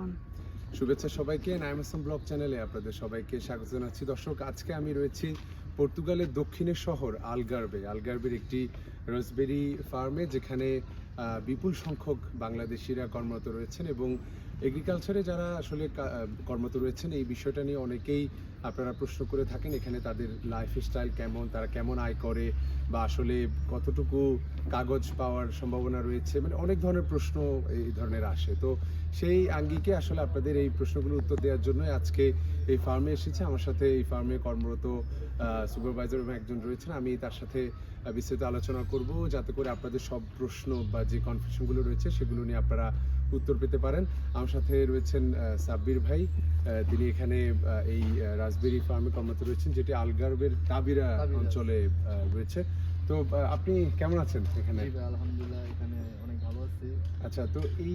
হন শুভেচ্ছা সবাইকে নাইমাসম ব্লগ চ্যানেলে আপনাদের সবাইকে স্বাগত জানাচ্ছি। দর্শক, আজকে আমি রয়েছি পর্তুগালের দক্ষিণের শহর আলগার্বে। আলগার্বের একটি রসবেরি ফার্মে যেখানে বিপুল সংখ্যক বাংলাদেশিরা কর্মরত রয়েছেন এবং এগ্রিকালচারে যারা আসলে কর্মরত রয়েছেন, এই বিষয়টা নিয়ে অনেকেই আপনারা প্রশ্ন করে থাকেন এখানে তাদের লাইফ স্টাইল কেমন, তারা কেমন আয় করে, বা আসলে কতটুকু কাগজ পাওয়ার সম্ভাবনা রয়েছে মানে অনেক ধরনের প্রশ্ন এই ধরনের আসে। তো সেই আঙ্গিকে আসলে আপনাদের এই প্রশ্নগুলো উত্তর দেওয়ার জন্য আজকে এই ফার্মে এসেছে। আমার সাথে এই ফার্মে কর্মরত সুপারভাইজার এবং একজন রয়েছেন। আমি তার সাথে বিস্তারিত আলোচনা করব, যাতে করে আপনাদের সব প্রশ্ন বা যে কনফিউশনগুলো রয়েছে, সেগুলো নিয়ে আপনারা উত্তর পেতে পারেন। আমার সাথে রয়েছেন সাব্বির ভাই। তিনি এখানে এই আহ, রাসবেরি ফার্মে কর্মরত রয়েছেন যেটি আলগার্বের তাবিরা। অঞ্চলে রয়েছে। তো আপনি কেমন আছেন এখানে? আলহামদুলিল্লাহ এখানে অনেক ভালো আছি। আচ্ছা তো এই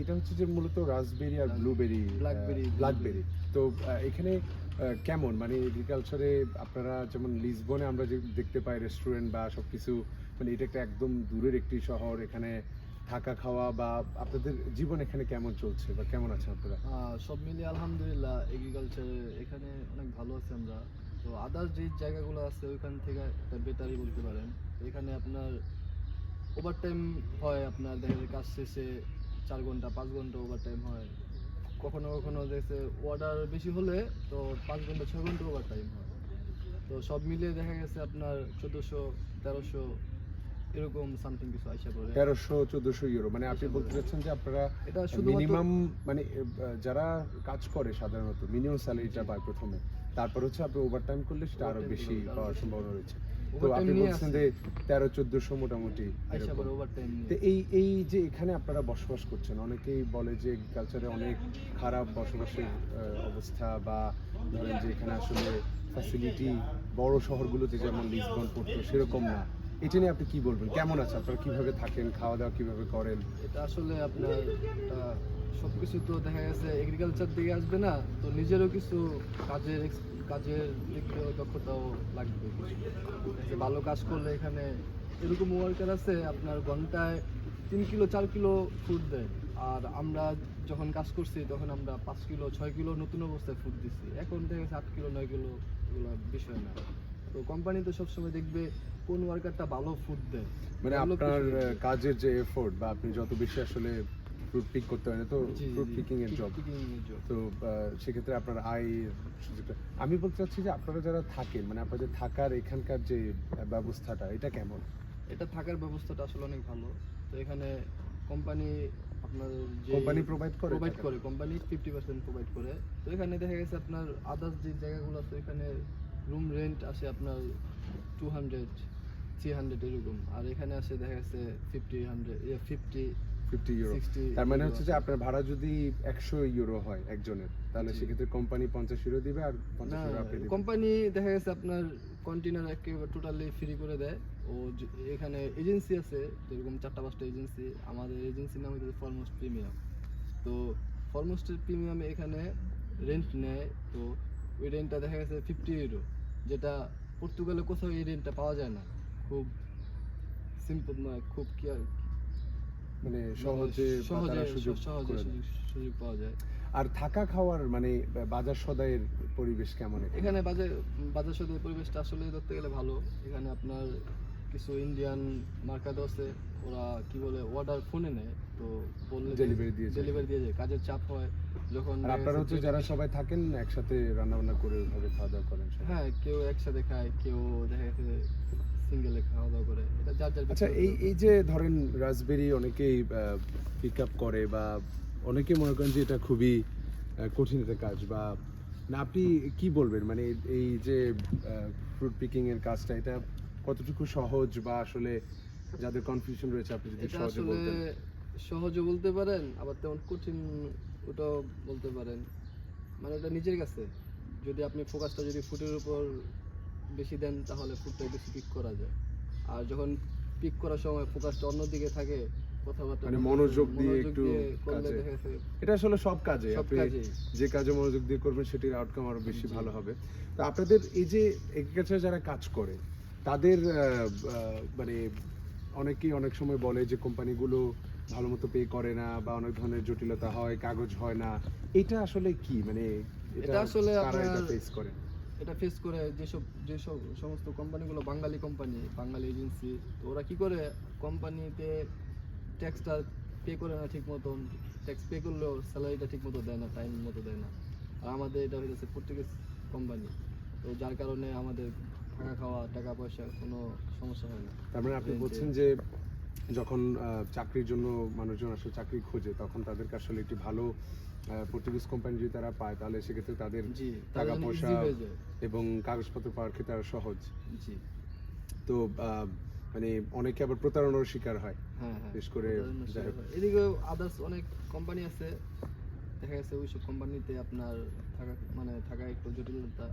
এটা হচ্ছে যে মূলত রাসবেরি আর ব্লুবেরি Blackberry, ব্ল্যাকবেরি তো এখানে কেমন? মানে এগ্রিকালচারে আপনারা যেমন লিসবনে আমরা যে দেখতে পাই রেস্টুরেন্ট বা সবকিছু মানে এটা একটা একদম দূরের একটি শহর। এখানে থাকা খাওয়া বা আপনাদের জীবন এখানে কেমন চলছে বা কেমন আছেন আপনারা? সব মিলিয়ে আলহামদুলিল্লাহ এগ্রিকালচার এখানে অনেক ভালো আছি আমরা। তো আদার্স যে জায়গাগুলো আছে ওইখান থেকে একটা বেটারই বলতে পারেন। এখানে আপনার ওভার টাইম হয় আপনার, দেখা যায় কাজ শেষে চার ঘণ্টা, পাঁচ ঘণ্টা ওভার টাইম হয়। কখনো কখনো দেখছে অর্ডার বেশি হলে তো পাঁচ ঘণ্টা, ছয় ঘণ্টা ওভার টাইম হয়। তো সব মিলিয়ে দেখা গেছে আপনার চোদ্দোশো, তেরোশো এরকম সামথিং কিছু আইসা করে তেরোশো চোদ্দশো ইউরো মানে আপনি বলতে চাচ্ছেন যে আপনারা এটা শুধুমাত্র মিনিমাম মানে যারা কাজ করে সাধারণত মিনিমাম স্যালারিটা পায় প্রথমে। তারপর হচ্ছে আপনি ওভারটাইম করলে সেটা আরও বেশি পাওয়ার সম্ভাবনা রয়েছে। তো আপনি বলছেন যে তেরো চোদ্দশো মোটামুটি তো এই এই যে এখানে আপনারা বসবাস করছেন অনেকেই বলে যে এগ্রিকালচারে অনেক খারাপ বসবাসের অবস্থা বা ধরেন যে এখানে আসলে ফ্যাসিলিটি বড় শহরগুলোতে যেমন লিসবন পড়তো সেরকম না। এটা নিয়ে আপনি কি বলবেন? কেমন আছে? আপনারা কীভাবে থাকেন? খাওয়া দাওয়া কীভাবে করেন? এটা আসলে আপনার একটা সবকিছু তো দেখা গেছে এগ্রিকালচার দিকে আসবে না, তো নিজেরও কিছু কাজের কাজের দিক দক্ষতাও লাগবে। যে ভালো কাজ করলে এখানে এরকম ওয়ার্কার আছে, আপনার ঘন্টায় তিন কিলো, চার কিলো ফুড দেয়। আর আমরা যখন কাজ করছি, তখন আমরা পাঁচ কিলো, ছয় কিলো নতুন অবস্থায় ফুড দিচ্ছি এখন গেছে আট কিলো, নয় কিলো এগুলো বিষয় না। তো কোম্পানি তো সবসময় দেখবে কোন ওয়ার্কারটা ভালো ফুড দেয়? মানে আপনার কাজের যে এফোর্ট বা আপনি যত বেশি আসলে ফ্রুট পিক করতে হয় না তো ফ্রুট। পিকিং এর জব। তো সেক্ষেত্রে আপনার সুযোগটা আমি বলতে চাচ্ছি যে আপনারা যারা থাকেন মানে আপনাদের থাকার এখানকার যে ব্যবস্থাটা এটা কেমন? এটা থাকার ব্যবস্থাটা আসলে অনেক ভালো। তো এখানে কোম্পানি আপনার যে কোম্পানি প্রোভাইড করে প্রোভাইড করে কোম্পানি ফিফটি পার্সেন্ট প্রোভাইড করে। তো এখানে দেখা গেছে আপনার আদার্স যে জায়গাগুলো আছে এখানে রুম রেন্ট আসে আপনার টু হান্ড্রেড থ্রি হান্ড্রেড এরকম। আর এখানে আসে দেখা গেছে fifty hundred fifty fifty euro তার মানে হচ্ছে যে আপনার ভাড়া যদি একশো ইউরো হয় একজনের তাহলে সেক্ষেত্রে কোম্পানি পঞ্চাশ ইউরো দিবে আর পঞ্চাশ ইউরো আপনি কোম্পানি দেখা গেছে আপনার কন্টেনার একেবারে টোটালি ফ্রি করে দেয়। ও এখানে এজেন্সি আছে যেরকম চারটা পাঁচটা এজেন্সি আমাদের এজেন্সির নাম হচ্ছে ফলমোস্ট প্রিমিয়াম তো ফলমোস্টের প্রিমিয়ামে এখানে রেন্ট নেয় তো ওই রেন্টটা দেখা গেছে ফিফটি ইউরো যেটা পর্তুগালে কোথাও এই রেন্টটা পাওয়া যায় না। খুব সিম্পল খুব কি আর মানে সহজে সহজে সুযোগ সহজে সুযোগ পাওয়া যায়। আর থাকা খাওয়ার মানে বাজার সদাইয়ের পরিবেশ কেমন এখানে? বাজার বাজার সাথে পরিবেশটা আসলে ধরতে গেলে ভালো। এখানে আপনার কিছু ইন্ডিয়ান মার্কেট আছে ওরা কি বলে অর্ডার ফোনে নেয় তো বললে ডেলিভারি দিয়ে। ডেলিভারি দিয়ে যায় কাজের চাপ হয়। যখন আপনারা হচ্ছে যারা সবাই থাকেন একসাথে রান্না বান্না করে ওইভাবে খাওয়া দাওয়া করেন হ্যাঁ কেউ একসাথে খায় কেউ দেখা যাচ্ছে সিঙ্গেলে খাওয়া দাওয়া করে এটা যার যার আচ্ছা এই এই যে ধরেন রাসবেরি অনেকেই পিক আপ করে বা অনেকে মনে করেন যে এটা খুবই কঠিন একটা কাজ বা না আপনি কি বলবেন? মানে এই যে ফ্রুট পিকিং এর কাজটা এটা কতটুকু সহজ বা আসলে যাদের কনফিউশন রয়েছে আপনি যদি সহজে বলতেন। সহজে বলতে পারেন আবার তেমন কঠিন ওটাও বলতে পারেন। মানে এটা নিজের কাছে। যদি আপনি ফোকাসটা যদি ফুটের উপর বেশি দেন তাহলে ফুটটা বেশি পিক করা যায়। আর যখন পিক করার সময় ফোকাসটা অন্যদিকে থাকে মানে মনোযোগ দিয়ে একটু কাজে। এটা আসলে সব কাজে। আপনি যে কাজে মনোযোগ দিয়ে করবেন সেটির আউটকাম আরও বেশি ভালো হবে। তো আপনাদের এই যে এগ্রিকালচার যারা কাজ করে তাদের মানে অনেকেই অনেক সময় বলে যে কোম্পানিগুলো ভালো মতো পে করে না বা অনেক ধরনের জটিলতা হয় কাগজ হয় না। এটা আসলে কি? মানে এটা আসলে আপনার- ফেস এটা ফেস করে যেসব যেসব সমস্ত কোম্পানিগুলো বাঙালি কোম্পানি বাঙালি এজেন্সি তো ওরা কি করে? কোম্পানিতে ট্যাক্সটা পে করে না ঠিক মতন ট্যাক্স পে করলেও স্যালারিটা ঠিক মতো দেয় না টাইম মতো দেয় না। আর আমাদের এটা হয়েছে পর্তুগিজ কোম্পানি তো যার কারণে আমাদের থাকা খাওয়া টাকা পয়সা কোনো সমস্যা হয় না। তার মানে আপনি বলছেন যে যখন চাকরির জন্য মানুষজন আসলে চাকরি খোঁজে তখন তাদেরকে আসলে একটি ভালো পর্তুগিজ কোম্পানি যদি তারা পায় তাহলে সেক্ষেত্রে তাদের টাকা পয়সা এবং কাগজপত্র পাওয়ার ক্ষেত্রে আরও সহজ। তো মানে অনেকে আবার প্রতারণার শিকার হয় হ্যাঁ হ্যাঁ বিশেষ করে তার এদিকে আদার্স অনেক কোম্পানি আছে দেখা গেছে ওইসব কোম্পানিতে আপনার থাকা মানে থাকা একটু জটিলতা।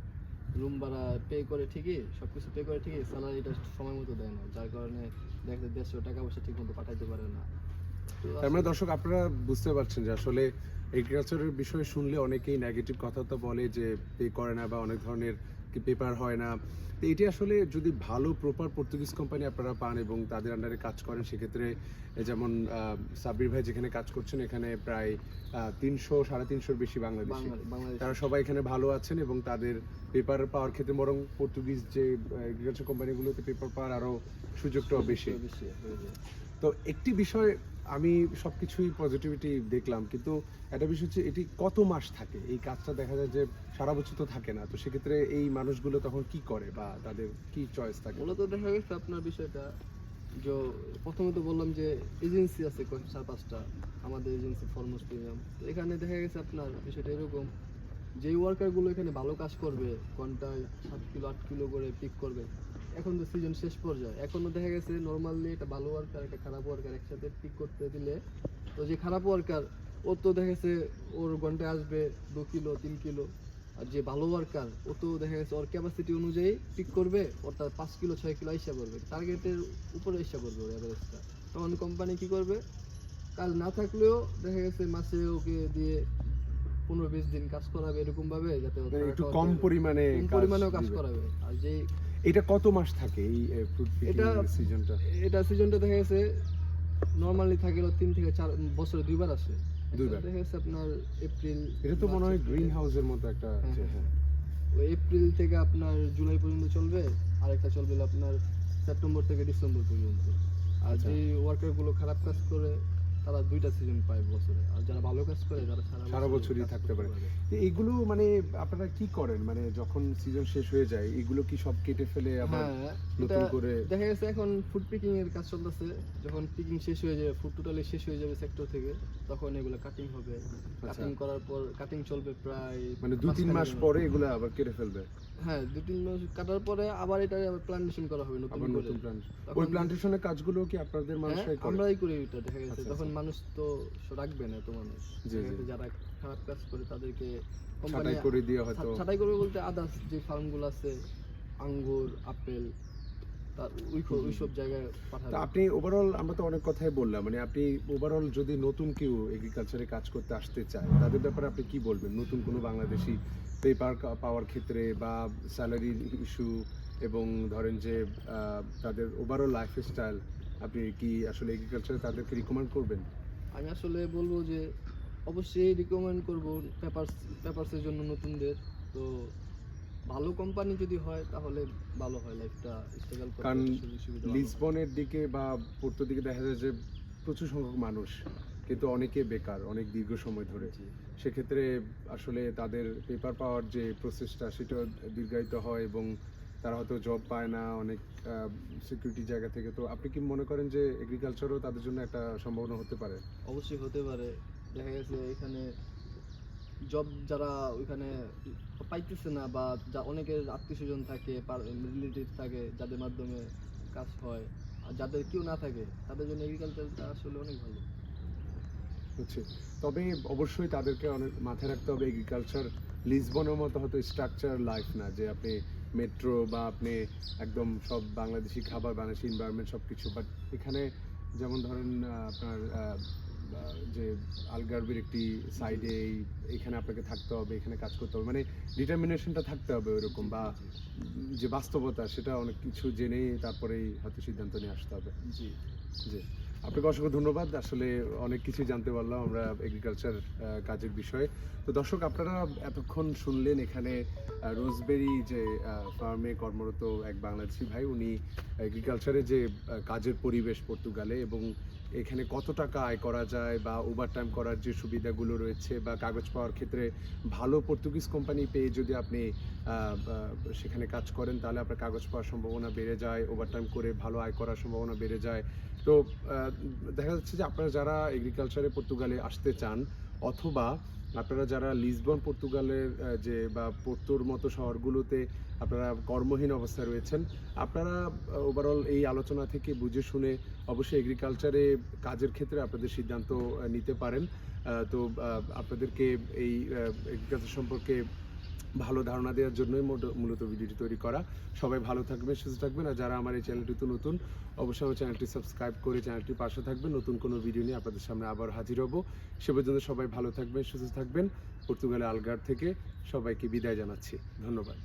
রুম ভাড়া পে করে ঠিকই সব কিছু পে করে ঠিকই স্যালারিটা সময় মতো দেয় না যার কারণে দেখা যায় দেড়শো টাকা পয়সা ঠিক মতো পাঠাইতে পারে না। তার মানে দর্শক আপনারা বুঝতে পারছেন যে আসলে এগ্রিকালচারের বিষয়ে শুনলে অনেকেই নেগেটিভ কথা তো বলে যে পে করে না বা অনেক ধরনের কি পেপার হয় না। তো এটি আসলে যদি ভালো প্রপার পর্তুগিজ কোম্পানি আপনারা পান এবং তাদের আন্ডারে কাজ করেন সেক্ষেত্রে যেমন সাব্বির ভাই যেখানে কাজ করছেন এখানে প্রায় তিনশো সাড়ে তিনশোর বেশি বাংলাদেশি। বাংলা- বাংলাদেশ। তারা সবাই এখানে ভালো আছেন এবং তাদের পেপার পাওয়ার ক্ষেত্রে বরং পর্তুগিজ যে এগ্রিকালচার কোম্পানিগুলোতে পেপার পাওয়ার আরও সুযোগটাও বেশি। তো একটি বিষয় আমি সব কিছুই পজিটিভিটি দেখলাম, কিন্তু একটা বিষয় হচ্ছে এটি কত মাস থাকে? এই কাজটা দেখা যায় যে সারা বছর তো থাকে না, তো সেক্ষেত্রে এই মানুষগুলো তখন কি করে বা তাদের কি চয়েস থাকে? মূলত দেখা গেছে আপনার বিষয়টা, যে প্রথমে তো বললাম যে এজেন্সি আছে কয়েক চার, পাঁচটা, আমাদের এজেন্সি ফরমোস প্রিমিয়াম তো এখানে দেখা গেছে আপনার বিষয়টা এরকম যে ওয়ার্কারগুলো এখানে ভালো কাজ করবে, ঘন্টায় সাত কিলো, আট কিলো করে পিক করবে এখন তো সিজন শেষ পর্যায়ে। এখনও দেখা গেছে নর্মালি একটা ভালো ওয়ার্কার একটা খারাপ ওয়ার্কার একসাথে পিক করতে দিলে। তো যে খারাপ ওয়ার্কার ও তো দেখা গেছে ওর ঘন্টায় আসবে দু কিলো তিন কিলো। আর যে ভালো ওয়ার্কার ও তো দেখা গেছে ওর ক্যাপাসিটি অনুযায়ী পিক করবে ওটা পাঁচ কিলো ছয় কিলো আইসা করবে টার্গেটের উপরে আইসা করবে ওর অ্যাভারেজটা তখন কোম্পানি কি করবে? কাজ না থাকলেও দেখা গেছে মাসে ওকে দিয়ে পনেরো বিশ দিন কাজ করাবে এরকম ভাবে যাতে মানে একটু কম পরিমাণে কম পরিমাণেও কাজ করাবে। আর যে এটা কত মাস থাকে এই ফ্রুট এটা- সিজনটা এটা সিজনটা দেখা গেছে নর্মালি থাকে তিন থেকে চার বছরে দুইবার আসে দুইবার। দেখা গেছে আপনার এপ্রিল এটা তো মনে হয় গ্রিন হাউসের মতো একটা হ্যাঁ, হ্যাঁ। হ্যাঁ ওই এপ্রিল থেকে আপনার জুলাই পর্যন্ত চলবে আরেকটা চলবে আপনার সেপ্টেম্বর থেকে ডিসেম্বর পর্যন্ত আর আচ্ছা। যে ওয়ার্কারগুলো খারাপ কাজ করে তারা দুইটা সিজন পায় বছরে। আর যারা ভালো কাজ করে তারা সারা বছরই থাকতে পারে। তো এইগুলো মানে আপনারা কি করেন? মানে যখন সিজন শেষ হয়ে যায় এগুলো কি সব কেটে ফেলে আবার হ্যাঁ নতুন করে দেখা গেছে এখন ফুড পিকিং এর কাজ চলতেছে। যখন পিকিং শেষ হয়ে যাবে ফুড টোটালি শেষ হয়ে যাবে সেক্টর থেকে তখন এগুলো কাটিং হবে। কাটিং করার পর কাটিং চলবে প্রায় আচ্ছা। মানে দু তিন মাস পরে এগুলো আবার কেটে ফেলবে? হ্যাঁ দু তিন মাস কাটার পরে আবার এটা প্ল্যান্টেশন করা হবে নতুন করে। নতুন ওই প্ল্যান্টেশনের কাজগুলো কি আপনাদের হ্যাঁ, মানুষরাই করে? আমরাই করি এটা দেখা গেছে। আচ্ছা, তখন আচ্ছা। মানুষ তো রাখবে না তো মানুষ। যারা খারাপ কাজ করে তাদেরকে ছাঁটাই করে দিয়ে হয়তো ছাটাই করবে বলতে আদার্স যে ফার্মগুলো আছে আঙ্গুর আপেল আপনি ওভারঅল আমরা তো অনেক কথাই বললাম মানে আপনি ওভারঅল যদি নতুন কেউ এগ্রিকালচারে কাজ করতে আসতে চায় তাদের ব্যাপারে আপনি কি বলবেন? নতুন কোনো বাংলাদেশি পেপার পাওয়ার ক্ষেত্রে বা স্যালারির ইস্যু এবং ধরেন যে আহ, তাদের ওভারঅল লাইফস্টাইল আপনি কি আসলে এগ্রিকালচারে তাদেরকে রিকমেন্ড করবেন আমি আসলে বলব যে অবশ্যই রিকমেন্ড করব পেপারস পেপারসের জন্য নতুনদের তো ভালো কোম্পানি যদি হয় তাহলে ভালো হয় লাইফটা স্ট্রাগল করতে কারণ। লিসবনের দিকে বা পোর্তোর দিকে দেখা যায় যে প্রচুর সংখ্যক মানুষ কিন্তু অনেকে বেকার অনেক দীর্ঘ সময় ধরে। সেক্ষেত্রে আসলে তাদের পেপার পাওয়ার যে প্রসেসটা সেটা দীর্ঘায়িত হয় এবং তারা হয়তো জব পায় না অনেক সিকিউরিটি জায়গা থেকে। তো আপনি কি মনে করেন যে এগ্রিকালচারও তাদের জন্য একটা সম্ভাবনা হতে পারে? অবশ্যই হতে পারে। দেখা গেছে এখানে জব যারা ওইখানে পাইতেছে না বা যা অনেকের আত্মীয় স্বজন থাকে রিলেটিভ থাকে যাদের মাধ্যমে কাজ হয় আর যাদের কেউ না থাকে তাদের জন্য এগ্রিকালচারটা আসলে অনেক ভালো। হচ্ছে তবে অবশ্যই তাদেরকে অনেক মাথায় রাখতে হবে এগ্রিকালচার লিসবনের মতো হয়তো স্ট্রাকচার লাইফ না যে আপনি মেট্রো বা আপনি একদম সব বাংলাদেশি খাবার বাংলাদেশি এনভায়রনমেন্ট সব কিছু বাট এখানে যেমন ধরেন আপনার যে আলগারবির একটি সাইডে এখানে আপনাকে থাকতে হবে এখানে কাজ করতে হবে মানে ডিটারমিনেশনটা থাকতে হবে ওইরকম বা যে বাস্তবতা সেটা অনেক কিছু জেনেই তারপরেই হয়তো সিদ্ধান্ত নিয়ে আসতে হবে। জি। জি। আপনাকে অসংখ্য ধন্যবাদ। আসলে অনেক কিছু জানতে পারলাম আমরা এগ্রিকালচার কাজের বিষয়ে। তো দর্শক, আপনারা এতক্ষণ শুনলেন এখানে রোজবেরি যে ফার্মে কর্মরত এক বাংলাদেশি ভাই, উনি এগ্রিকালচারে যে কাজের পরিবেশ পর্তুগালে এবং এখানে কত টাকা আয় করা যায় বা ওভারটাইম করার যে সুবিধাগুলো রয়েছে বা কাগজ পাওয়ার ক্ষেত্রে ভালো পর্তুগিজ কোম্পানি পেয়ে যদি আপনি সেখানে কাজ করেন, তাহলে আপনার কাগজ পাওয়ার সম্ভাবনা বেড়ে যায় ওভারটাইম করে ভালো আয় করার সম্ভাবনা বেড়ে যায়। তো দেখা যাচ্ছে যে আপনারা যারা এগ্রিকালচারে পর্তুগালে আসতে চান, অথবা আপনারা যারা লিসবন, পর্তুগালের যে বা পোর্তোর মতো শহরগুলোতে আপনারা কর্মহীন অবস্থায় রয়েছেন, আপনারা ওভারঅল এই আলোচনা থেকে বুঝে শুনে অবশ্যই এগ্রিকালচারে কাজের ক্ষেত্রে আপনাদের সিদ্ধান্ত নিতে পারেন। তো আপনাদেরকে এই এগ্রিকালচার সম্পর্কে ভালো ধারণা দেওয়ার জন্যই মূলত ভিডিওটি তৈরি করা। সবাই ভালো থাকবেন, সুস্থ থাকবেন, আর যারা আমার এই চ্যানেলটিতে নতুন, অবশ্যই আমার চ্যানেলটি সাবস্ক্রাইব করে চ্যানেলটি পাশে থাকবেন। নতুন কোনো ভিডিও নিয়ে আপনাদের সামনে আবার হাজির হব। সে পর্যন্ত সবাই ভালো থাকবেন, সুস্থ থাকবেন। পর্তুগালের আলগার থেকে সবাইকে বিদায় জানাচ্ছি। ধন্যবাদ।